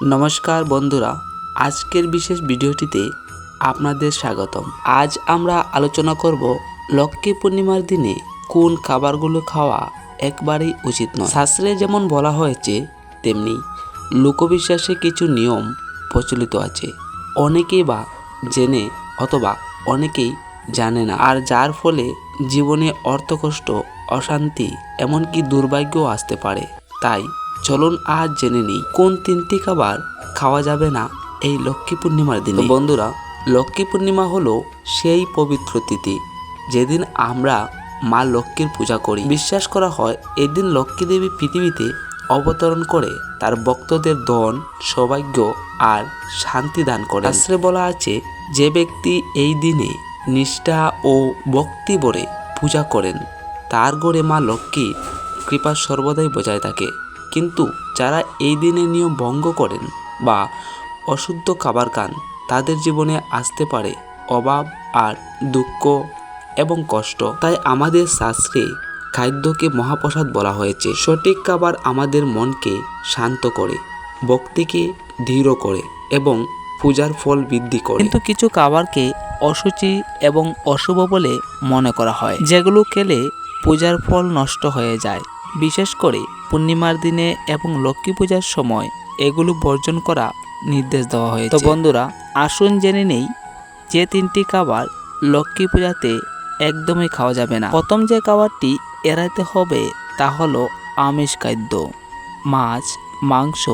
নমস্কার বন্ধুরা, আজকের বিশেষ ভিডিওটিতে আপনাদের স্বাগতম। আজ আমরা আলোচনা করব লক্ষ্মী পূর্ণিমার দিনে কোন খাবারগুলো খাওয়া একবারেই উচিত নয়। শাস্ত্রে যেমন বলা হয়েছে, তেমনি লোকবিশ্বাসে কিছু নিয়ম প্রচলিত আছে। অনেকেই বা জেনে অথবা অনেকেই জানে না। আর যার ফলে জীবনে অর্থকষ্ট, অশান্তি, এমনকি দুর্ভাগ্যও আসতে পারে। তাই চলুন আজ জেনে নিই, কোন তিনটি খাবার খাওয়া যাবে না এই লক্ষ্মী পূর্ণিমার দিনে। বন্ধুরা, লক্ষ্মী পূর্ণিমা হলো সেই পবিত্র তিথি, যেদিন আমরা মা লক্ষ্মীর পূজা করি। বিশ্বাস করা হয়, এদিন লক্ষ্মী দেবী পৃথিবীতে অবতরণ করে তার ভক্তদের ধন, সৌভাগ্য আর শান্তি দান করে শাস্ত্রে বলা আছে, যে ব্যক্তি এই দিনে নিষ্ঠা ও ভক্তি ভরে পূজা করেন, তার গড়ে মা লক্ষ্মী কৃপা সর্বদাই বজায় থাকে। কিন্তু যারা এই দিনের নিয়ম ভঙ্গ করেন বা অশুদ্ধ খাবার খান, তাদের জীবনে আসতে পারে অভাব আর দুঃখ এবং কষ্ট। তাই আমাদের শাস্ত্রে খাদ্যকে মহাপ্রসাদ বলা হয়েছে। সঠিক খাবার আমাদের মনকে শান্ত করে, ভক্তিকে দৃঢ় করে এবং পূজার ফল বৃদ্ধি করে। কিন্তু কিছু খাবারকে অসুচি এবং অশুভ বলে মনে করা হয়, যেগুলো খেলে পূজার ফল নষ্ট হয়ে যায়। বিশেষ করে পূর্ণিমার দিনে এবং লক্ষ্মী পূজার সময় এগুলো বর্জন করা নির্দেশ দেওয়া হয়েছে। তো বন্ধুরা, আসুন জেনে নেই যে তিনটি খাবার লক্ষ্মী পূজাতে একদমই খাওয়া যাবে না। প্রথম যে খাবারটি এড়াতে হবে তা হলো আমিষ খাদ্য। মাছ, মাংস,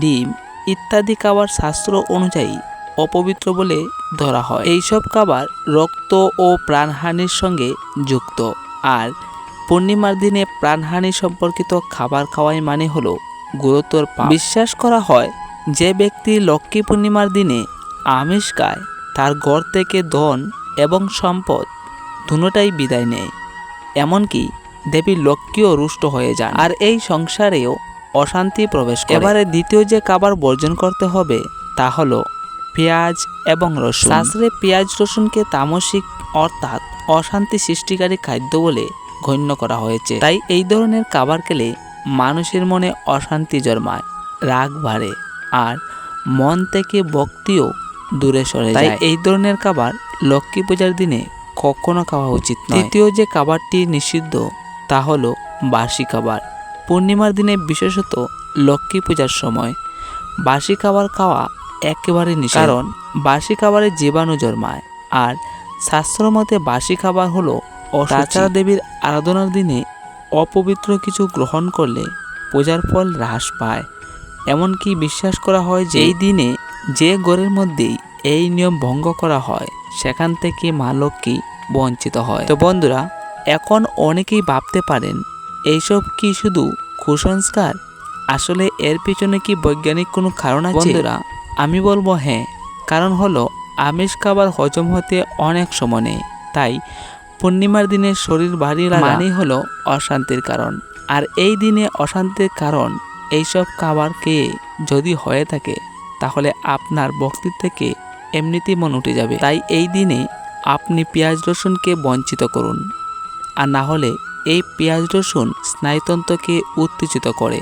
ডিম ইত্যাদি খাবার শাস্ত্র অনুযায়ী অপবিত্র বলে ধরা হয়। এইসব খাবার রক্ত ও প্রাণহানির সঙ্গে যুক্ত। আর পূর্ণিমার দিনে প্রাণহানি সম্পর্কিত খাবার খাওয়াই মানে হলো গুরুতর বিশ্বাস করা হয়, যে ব্যক্তি লক্ষ্মী পূর্ণিমার দিনে আমিষ খায়, তার ঘর থেকে ধন এবং সম্পদ দুটোটাই বিদায় নেয়। এমনকি দেবী লক্ষ্মীও রুষ্ট হয়ে যান। আর এই সংসারেও অশান্তি প্রবেশ করে। এবারে দ্বিতীয় যে খাবার বর্জন করতে হবে, তা হলো পেঁয়াজ এবং রসুন। শাস্ত্রে পেঁয়াজ রসুনকে তামসিক অর্থাৎ অশান্তি সৃষ্টিকারী খাদ্য বলে গণ্য করা হয়েছে। তাই এই ধরনের খাবার খেলে মানুষের মনে অশান্তি জন্মায় রাগ বাড়ে আর মন থেকে ভক্তিও দূরে সরে যায়। তাই এই ধরনের খাবার লক্ষ্মী পূজার দিনে কখনো খাওয়া উচিত নয়। তৃতীয় যে খাবারটি নিষিদ্ধ তা হলো বাসি খাবার। পূর্ণিমার দিনে বিশেষত লক্ষ্মী পূজার সময় বাসি খাবার খাওয়া একেবারে নিষেধ। কারণ বাসি খাবারে জীবাণু জন্মায় আর শাস্ত্র মতে বাসি খাবার হলো তাছাড়া দেবীর আরাধনার দিনে অপবিত্র কিছু গ্রহণ করলে পূজার ফল হ্রাস পায়। এমনকি বিশ্বাস করা হয় যে এই দিনে যে ঘরের মধ্যেই এই নিয়ম ভঙ্গ করা হয় সেখান থেকে মা লক্ষ্মী বঞ্চিত হয়। তো বন্ধুরা এখন অনেকেই ভাবতে পারেন এইসব কি শুধু কুসংস্কার? আসলে এর পিছনে কি বৈজ্ঞানিক কোনো কারণ আছে? বন্ধুরা আমি বলব হ্যাঁ কারণ হলো আমিষ খাবার হজম হতে অনেক সময় নেই তাই পূর্ণিমার দিনে শরীর ভারী মানেই হলো অশান্তির কারণ। আর এই দিনে অশান্তির কারণ এইসব খাবার খেয়ে যদি হয়ে থাকে, তাহলে আপনার ভক্তি থেকে এমনিতেই মন উঠে যাবে। তাই এই দিনে আপনি পেঁয়াজ রসুনকে বঞ্চিত করুন। আর না হলে এই পেঁয়াজ রসুন স্নায়ুতন্ত্রকে উত্তেজিত করে,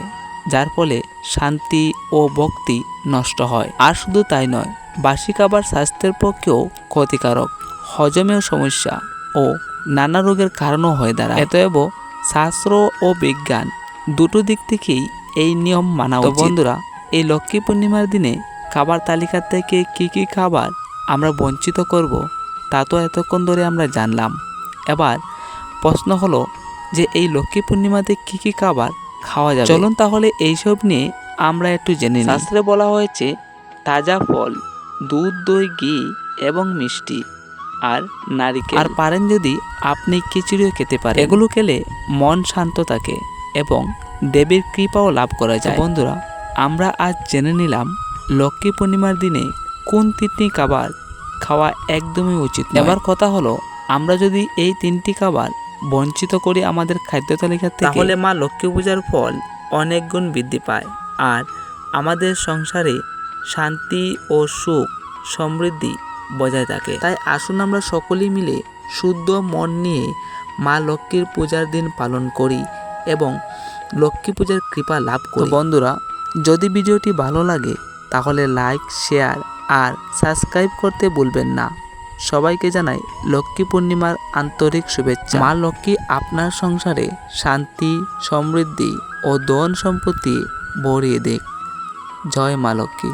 যার ফলে শান্তি ও ভক্তি নষ্ট হয়। আর শুধু তাই নয়, বাসি খাবার স্বাস্থ্যের পক্ষেও ক্ষতিকারক। হজমেও সমস্যা ও নানা রোগের কারণও হয়ে দাঁড়ায়। এতএব শাস্ত্র ও বিজ্ঞান দুটো দিক থেকেই এই নিয়ম মানা উচিত। বন্ধুরা এই লক্ষ্মী পূর্ণিমার দিনে খাবার তালিকা থেকে কি কি খাবার আমরা বঞ্চিত করব তা তো এতক্ষণ ধরে আমরা জানলাম। এবার প্রশ্ন হলো যে এই লক্ষ্মী পূর্ণিমাতে কি কি খাবার খাওয়া যাবে? চলুন তাহলে এইসব নিয়ে আমরা একটু জেনে শাস্ত্রে বলা হয়েছে তাজা ফল দুধ দই ঘি এবং মিষ্টি। আর নারিকেল আর পারেন যদি আপনি খিচুড়িও খেতে পারেন। এগুলো খেলে মন শান্ত থাকে এবং দেবীর কৃপাও লাভ করা যায়। বন্ধুরা আমরা আজ জেনে নিলাম লক্ষ্মী পূর্ণিমার দিনে কোন তিনটি খাবার খাওয়া একদমই উচিত। এবার কথা হলো আমরা যদি এই তিনটি খাবার বঞ্চিত করি আমাদের খাদ্য তালিকা থেকে তাহলে মা লক্ষ্মী পূজার ফল অনেক গুণ বৃদ্ধি পায় আর আমাদের সংসারে শান্তি ও সুখ সমৃদ্ধি বজায় থাকে। তাই আসুন আমরা সকলেই মিলে শুদ্ধ মন নিয়ে মা লক্ষ্মীর পূজার দিন পালন করি এবং লক্ষ্মী পূজার কৃপা লাভ করি। বন্ধুরা যদি ভিডিওটি ভালো লাগে তাহলে লাইক শেয়ার আর সাবস্ক্রাইব করতে ভুলবেন না। সবাইকে জানাই লক্ষ্মী পূর্ণিমার আন্তরিক শুভেচ্ছা। মা লক্ষ্মী আপনার সংসারে শান্তি সমৃদ্ধি ও ধন সম্পত্তি ভরিয়ে দিক। জয় মা লক্ষ্মী।